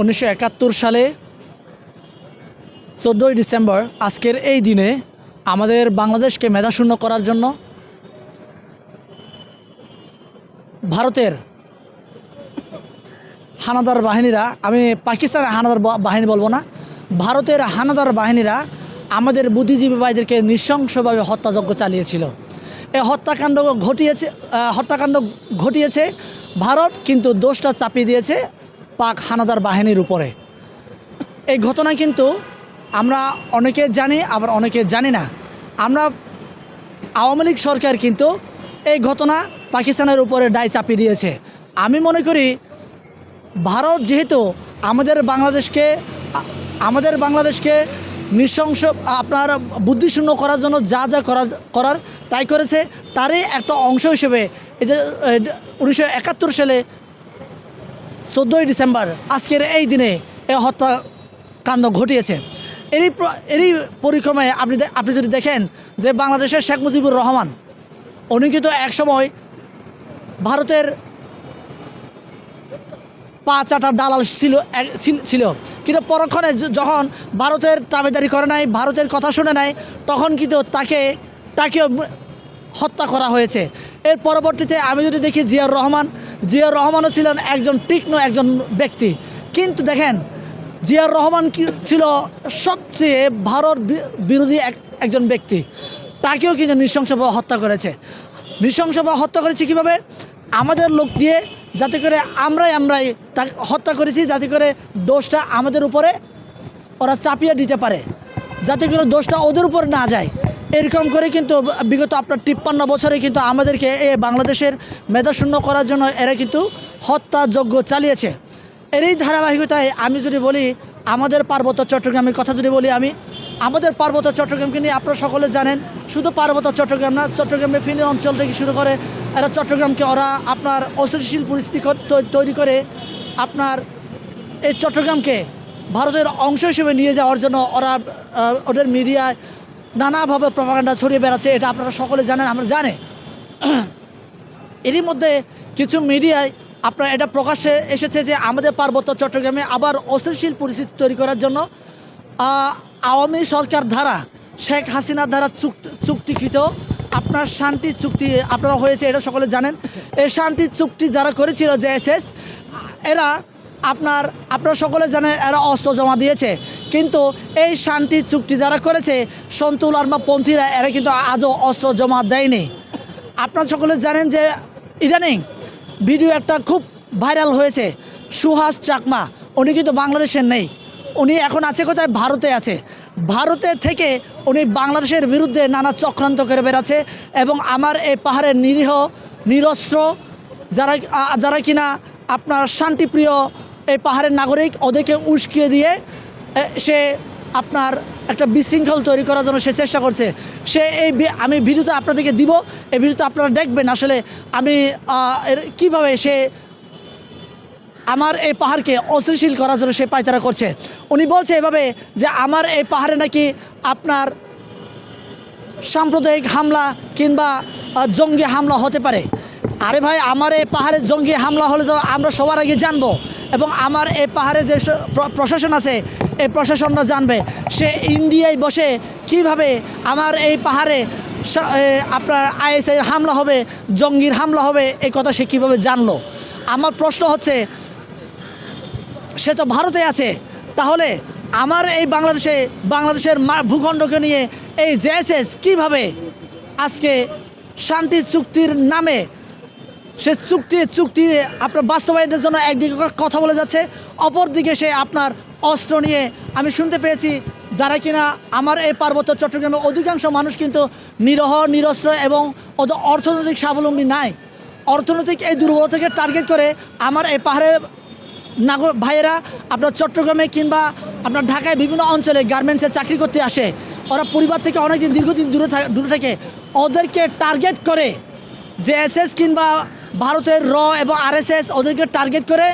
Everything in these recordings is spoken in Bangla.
উনিশশো একাত্তর সালে চোদ্দোই ডিসেম্বর, আজকের এই দিনে আমাদের বাংলাদেশকে মেধাশূন্য করার জন্য ভারতের হানাদার বাহিনীরা, আমি পাকিস্তানের হানাদার বাহিনী বলব না, ভারতের হানাদার বাহিনীরা আমাদের বুদ্ধিজীবী ভাইদেরকে নৃশংসভাবে হত্যাযজ্ঞ চালিয়েছিল। এই হত্যাকাণ্ড ঘটিয়েছে হত্যাকাণ্ড ঘটিয়েছে, ভারত কিন্তু দোষটা চাপিয়ে দিয়েছে পাক হানাদার বাহিনীর উপরে। এই ঘটনা কিন্তু আমরা অনেকে জানি, আবার অনেকে জানি না। আমরা আওয়ামী লীগ সরকার কিন্তু এই ঘটনা পাকিস্তানের উপরে দায় চাপিয়ে দিয়েছে। আমি মনে করি, ভারত যেহেতু আমাদের বাংলাদেশকে আমাদের বাংলাদেশকে নৃশংস, আপনার বুদ্ধিশূন্য করার জন্য যা যা করা, করার তাই করেছে, তারই একটা অংশ হিসেবে এই যে উনিশশো একাত্তর সালে চোদ্দোই ডিসেম্বর, আজকের এই দিনে এই হত্যাকাণ্ড ঘটিয়েছে। এরই এরই পরিক্রমায় আপনি আপনি যদি দেখেন যে বাংলাদেশের শেখ মুজিবুর রহমান উনি কিন্তু একসময় ভারতের পা চাটার দালাল ছিল ছিল- কিন্তু পরক্ষণে যখন ভারতের তাবেদারি করে নাই, ভারতের কথা শুনে নাই, তখন কিন্তু তাকে, তাকেও হত্যা করা হয়েছে। এর পরবর্তীতে আমি যদি দেখি জিয়াউর রহমান জিয়াউর রহমানও ছিলেন একজন তীক্ষ্ণ একজন ব্যক্তি। কিন্তু দেখেন, জিয়াউর রহমান কি ছিল সবচেয়ে ভারত বিরোধী এক একজন ব্যক্তি। তাকেও কিন্তু নৃশংসভাবে হত্যা করেছে। নৃশংসভাবে হত্যা করেছে কীভাবে? আমাদের লোক দিয়ে যাতে করে আমরাই আমরাই তাকে হত্যা করেছি, যাতে করে দোষটা আমাদের উপরে ওরা চাপিয়ে দিতে পারে। যাতে করে দোষটা ওদের উপর না যায়। এরকম করে কিন্তু বিগত আপনার তিপ্পান্ন বছরে কিন্তু আমাদেরকে এ বাংলাদেশের মেধাশূন্য করার জন্য এরা কিন্তু হত্যাযজ্ঞ চালিয়েছে। এরই ধারাবাহিকতায় আমি যদি বলি, আমাদের পার্বত্য চট্টগ্রামের কথা যদি বলি আমি, আমাদের পার্বত্য চট্টগ্রামকে নিয়ে আপনারা সকলে জানেন, শুধু পার্বত্য চট্টগ্রাম না চট্টগ্রামে ফিনি অঞ্চল থেকে শুরু করে এরা চট্টগ্রামকে ওরা আপনার অস্থিতিশীল পরিস্থিতি তৈরি করে আপনার এই চট্টগ্রামকে ভারতের অংশ হিসেবে নিয়ে যাওয়ার জন্য ওরা ওদের মিডিয়ায় নানাভাবে প্রপাগান্ডা ছড়িয়ে বেড়াচ্ছে, এটা আপনারা সকলে জানেন, আমরা জানে। এরই মধ্যে কিছু মিডিয়ায় আপনার এটা প্রকাশ্যে এসেছে যে আমাদের পার্বত্য চট্টগ্রামে আবার অস্থিরশীল পরিস্থিতি তৈরি করার জন্য আওয়ামী সরকার দ্বারা, শেখ হাসিনার দ্বারা চুক্তি, চুক্তিকৃত আপনার শান্তি চুক্তি আপনারা হয়েছে, এটা সকলে জানেন। এই শান্তি চুক্তি যারা করেছিল জেএসএস এরা আপনার, আপনারা সকলে জানেন এরা অস্ত্র জমা দিয়েছে। কিন্তু এই শান্তি চুক্তি যারা করেছে সন্তুল আর্মা পন্থীরা, এরা কিন্তু আজও অস্ত্র জমা দেয়নি। আপনারা সকলে জানেন যে ইদানিং ভিডিও একটা খুব ভাইরাল হয়েছে, সুহাস চাকমা। উনি কিন্তু বাংলাদেশের নেই। উনি এখন আছে কোথায়? ভারতে আছে। ভারতে থেকে উনি বাংলাদেশের বিরুদ্ধে নানা চক্রান্ত করে বেড়াচ্ছে এবং আমার এই পাহাড়ের নিরীহ, নিরস্ত্র, যারা যারা কিনা আপনার শান্তিপ্রিয় এই পাহাড়ের নাগরিক ওদেরকে উস্কিয়ে দিয়ে সে আপনার একটা বিশৃঙ্খল তৈরি করার জন্য সে চেষ্টা করছে। সে এই আমি ভিডিওতে আপনাদেরকে দিব, এই ভিডিওতে আপনারা দেখবেন আসলে আমি এর কীভাবে সে আমার এই পাহাড়কে অস্থিতিশীল করার জন্য সে পায়তারা করছে। উনি বলছে এভাবে যে আমার এই পাহাড়ে নাকি আপনার সাম্প্রদায়িক হামলা কিংবা জঙ্গি হামলা হতে পারে। আরে ভাই, আমার এই পাহাড়ে জঙ্গি হামলা হলে তো আমরা সবার আগে জানব। এবং আমার এই পাহাড়ে যে প্রশাসন আছে, এই প্রশাসনরা জানবে সে ইন্ডিয়ায় বসে কীভাবে আমার এই পাহাড়ে আপনার আইএসআই হামলা হবে, জঙ্গির হামলা হবে, এই কথা সে কীভাবে জানলো? আমার প্রশ্ন হচ্ছে, সে তো ভারতে আছে, তাহলে আমার এই বাংলাদেশে, বাংলাদেশের ভূখণ্ডকে নিয়ে এই জেএসএস কীভাবে আজকে শান্তি চুক্তির নামে সে চুক্তি চুক্তি আপনার বাস্তবায়নের জন্য একদিকে কথা বলে যাচ্ছে, অপরদিকে সে আপনার অস্ত্র নিয়ে আমি শুনতে পেয়েছি যারা কিনা আমার এই পার্বত্য চট্টগ্রামে অধিকাংশ মানুষ কিন্তু নিরহ, নিরস্ত্র এবং অর্থনৈতিক স্বাবলম্বী নাই। অর্থনৈতিক এই দুর্বলতাকে টার্গেট করে আমার এই পাহাড়ের নাগর ভাইয়েরা আপনার চট্টগ্রামে কিংবা আপনার ঢাকায় বিভিন্ন অঞ্চলে গার্মেন্টসে চাকরি করতে আসে। ওরা পরিবার থেকে অনেকদিন দীর্ঘদিন দূরে থা- দূরে থাকে। ওদেরকে টার্গেট করে জেএসএস কিংবা ভারতের র এবং আরএসএস ওদেরকে টার্গেট করে,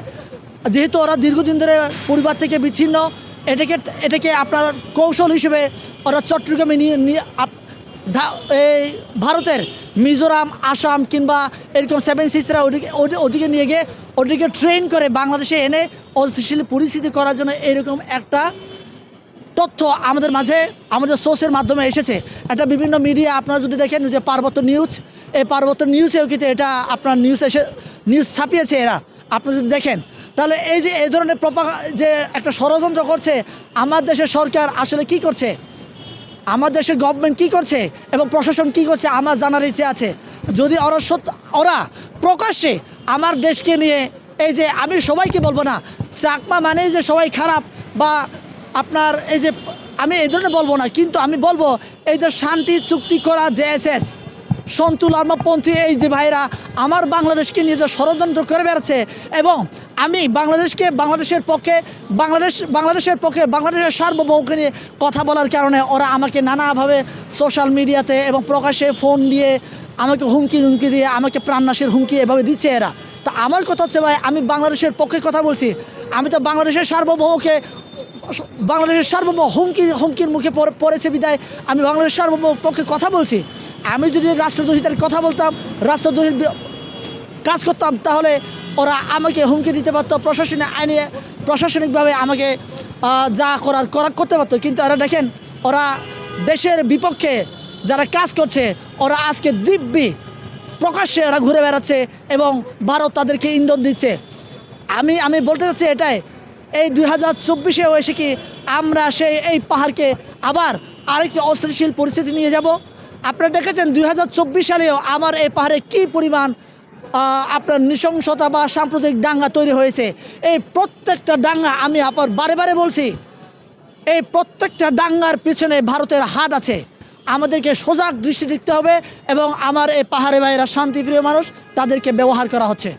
যেহেতু ওরা দীর্ঘদিন ধরে পরিবার থেকে বিচ্ছিন্ন, এটাকে এটাকে আপনার কৌশল হিসেবে ওরা চট্টগ্রামে নিয়ে এই ভারতের মিজোরাম, আসাম কিংবা এরকম সেভেন সিক্সরা ওদিকে, ওদি- ওদিকে নিয়ে গিয়ে ওদিকে ট্রেন করে বাংলাদেশে এনে অস্থিতিশীল পরিস্থিতি করার জন্য এরকম একটা তথ্য আমাদের মাঝে, আমাদের সোর্সের মাধ্যমে এসেছে। এটা বিভিন্ন মিডিয়া আপনারা যদি দেখেন যে পার্বত্য নিউজ এই পার্বত্য নিউজেও কিন্তু এটা আপনার নিউজ এসে নিউজ ছাপিয়েছে এরা। আপনারা যদি দেখেন, তাহলে এই যে, এই ধরনের প্রপা যে একটা ষড়যন্ত্র করছে, আমার দেশের সরকার আসলে কি করছে? আমার দেশের গভর্নমেন্ট কি করছে? এবং প্রশাসন কি করছে? আমার জানার ইচ্ছে আছে। যদি ওরা সত্য ওরা প্রকাশ্যে আমার দেশকে নিয়ে, এই যে আমি সবাইকে বলব না, চাকমা মানেই যে সবাই খারাপ বা আপনার এই যে, আমি এই ধরনের বলব না, কিন্তু আমি বলব এই যে শান্তি, চুক্তি করা, জেএসএস, সন্তুল আত্মপন্থী এই যে ভাইরা আমার বাংলাদেশকে নিয়ে যে ষড়যন্ত্র করে বেড়াচ্ছে এবং আমি বাংলাদেশকে, বাংলাদেশের পক্ষে, বাংলাদেশ, বাংলাদেশের পক্ষে, বাংলাদেশের সার্বভৌমকে নিয়ে কথা বলার কারণে ওরা আমাকে নানাভাবে সোশ্যাল মিডিয়াতে এবং প্রকাশে ফোন দিয়ে আমাকে হুমকি হুমকি দিয়ে আমাকে প্রাণনাশের হুমকি এভাবে দিচ্ছে এরা। তা আমার কথা হচ্ছে ভাই, আমি বাংলাদেশের পক্ষে কথা বলছি। আমি তো বাংলাদেশের সার্বভৌমকে বাংলাদেশের সার্বভৌম হুমকির হুমকির মুখে পড়ে- পড়েছে বিদায়। আমি বাংলাদেশের সার্বভৌম পক্ষে কথা বলছি। আমি যদি রাষ্ট্রদ্রোহিতার কথা বলতাম, রাষ্ট্রদ্রোহীর কাজ করতাম, তাহলে ওরা আমাকে হুমকি দিতে পারতো, প্রশাসনে আইনে, প্রশাসনিকভাবে আমাকে যা করার করা করতে পারতো। কিন্তু ওরা দেখেন, ওরা দেশের বিপক্ষে যারা কাজ করছে, ওরা আজকে দিব্যি প্রকাশ্যে ওরা ঘুরে বেড়াচ্ছে এবং ভারত তাদেরকে ইন্ধন দিচ্ছে। আমি আমি বলতে চাচ্ছি এটাই এই দুই হাজার চব্বিশেও এসে কি আমরা সেই এই পাহাড়কে আবার আরেকটি অস্থিতিশীল পরিস্থিতি নিয়ে যাব? আপনারা দেখেছেন দুই হাজার চব্বিশ সালেও আমার এই পাহাড়ে কী পরিমাণ আপনার নৃশংসতা বা সাম্প্রতিক দাঙ্গা তৈরি হয়েছে? এই প্রত্যেকটা দাঙ্গা আমি আবার বারে বারে বলছি, এই প্রত্যেকটা দাঙ্গার পিছনে ভারতের হাত আছে। আমাদেরকে সজাগ দৃষ্টি দিতে হবে এবং আমার এই পাহাড়ে ভাইয়েরা শান্তিপ্রিয় মানুষ তাদেরকে ব্যবহার করা হচ্ছে।